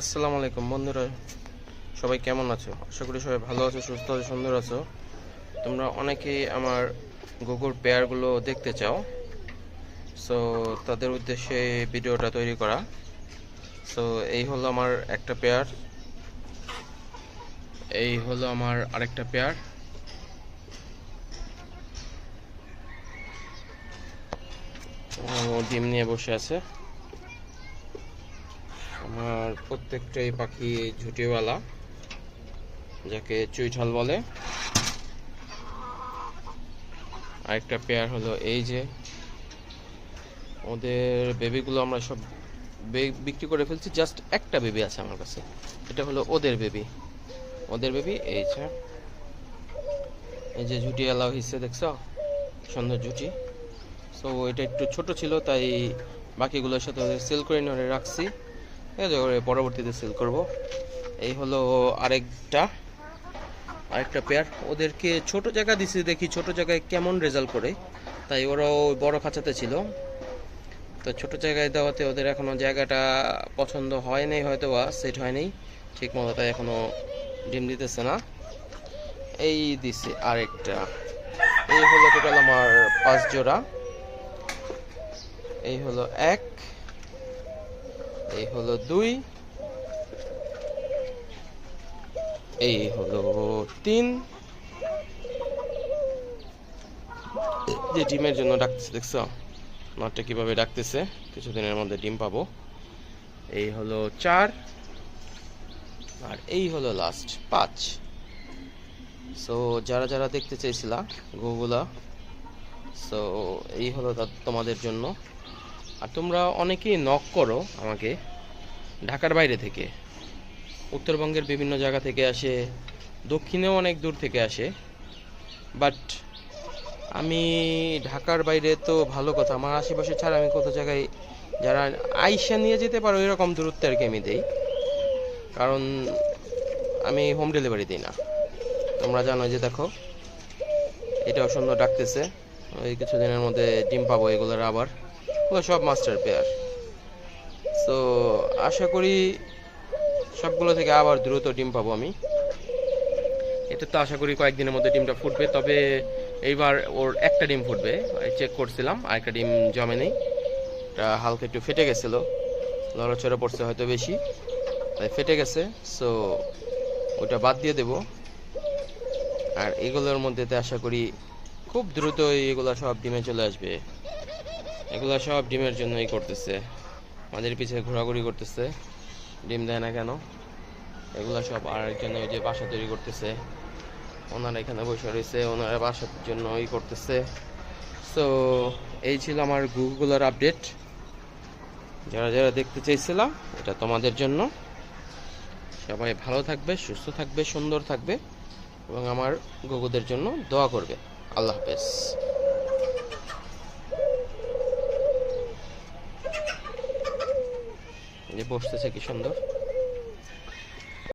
আসসালামু আলাইকুম, বন্ধুরা। সবাই কেমন আছো? আশা করি সবাই ভালো আছো, সুস্থ আছো, সুন্দর আছো। তোমরা অনেকেই আমার গুগল পেয়ারগুলো দেখতে চাও। সো তাদের উদ্দেশ্যে ভিডিওটা তৈরি করা। সো এই হলো আমার একটা পেয়ার এই হলো আমার আরেকটা পেয়ার ডিম নিয়ে বসে আছে। আমার প্রত্যেকটাই পাখি ঝুটিওয়ালা, যাকে চুইঠাল বলে। আরেকটা পেয়ার হলো এই যে। ওদের বেবিগুলো আমরা সব বিক্রি করে ফেলছি জাস্ট একটা বেবি আছে আমার কাছে। এটা হলো ওদের বেবি ওদের বেবি এই যে। এই যে ঝুটিওয়ালা হয়েছে দেখছ? সুন্দর ঝুটি। সো এটা একটু ছোট ছিল, তাই বাকিগুলোর সাথে ওদের সেল করে নিয়ে রাখছি। ঠিক আছে পরবর্তীতে সেল করব। এই হলো আরেকটা আরেকটা পেয়ার ওদেরকে ছোট জায়গা দিছি, দেখি ছোট জায়গায় কেমন রেজাল্ট করে। তাই ওরাও বড় খাঁচাতে ছিল। তো ছোট জায়গায় দেওয়াতে ওদের এখনও জায়গাটা পছন্দ হয় নাই, হয়তো বা সেট হয়নি ঠিক মতো তাই এখনও ডিম দিতেছে না। এই দিছে আরেকটা। এই হলো টোটাল আমার পাঁচ জোড়া। এই হলো এক। এই হলো দুই, এই হলো তিন। যে ডিমের জন্য ডাকতেছে, দেখছ? নটটা কীভাবে ডাকতেছে? কিছুদিনের মধ্যে ডিম পাবো। এই হলো চার, আর এই হলো লাস্ট পাঁচ। সো যারা যারা দেখতে চাইছিলা গুগুলা সো এই হলো তোমাদের জন্য। আর তোমরা অনেকেই নক করো আমাকে ঢাকার বাইরে থেকে। উত্তরবঙ্গের বিভিন্ন জায়গা থেকে আসে, দক্ষিণেও অনেক দূর থেকে আসে। বাট আমি ঢাকার বাইরে তো ভালো কথা, আমার আশেপাশে ছাড়া আমি কত জায়গায় যারা আইসা নিয়ে যেতে পারো এরকম দূরত্বে আর কি আমি দেই। কারণ আমি হোম ডেলিভারি দিই না। তোমরা জানো যে দেখো এটাও সুন্দর ডাকতেছে। ওই কিছুদিনের মধ্যে ডিম পাবো এগুলোর আবার। ওগুলো সব মাস্টার পেয়ার সো আশা করি সবগুলো থেকে আবার দ্রুত ডিম পাবো আমি। এটা তো আশা করি কয়েকদিনের মধ্যে ডিমটা ফুটবে, তবে এইবার ওর একটা ডিম ফুটবে চেক করছিলাম, আরেকটা ডিম জমে নেই। হালকা একটু ফেটে গেছিল, লড়াচড়া পড়ছে হয়তো বেশি, তাই ফেটে গেছে। সো ওটা বাদ দিয়ে দেব। আর এগুলোর মধ্যে তো আশা করি খুব দ্রুত এগুলো সব ডিমে চলে আসবে। এগুলো সব ডিমের জন্যই করতেছে। আমাদের পিছিয়ে ঘোরাঘুরি করতেছে। ডিম দেয় না কেন? এগুলো সব আর একজন ওই যে বাসা তৈরি করতেছে। ওনারা এখানে বসে রয়েছে, ওনারা বাসার জন্য ই করতেছে। সো এই ছিল আমার গুগলের আপডেট। যারা যারা দেখতে চাইছিলাম এটা তোমাদের জন্য। সবাই ভালো থাকবে, সুস্থ থাকবে, সুন্দর থাকবে এবং আমার গুগুদের জন্য দোয়া করবে। আল্লাহ হাফেজ। যে বসতেছে কি সুন্দর?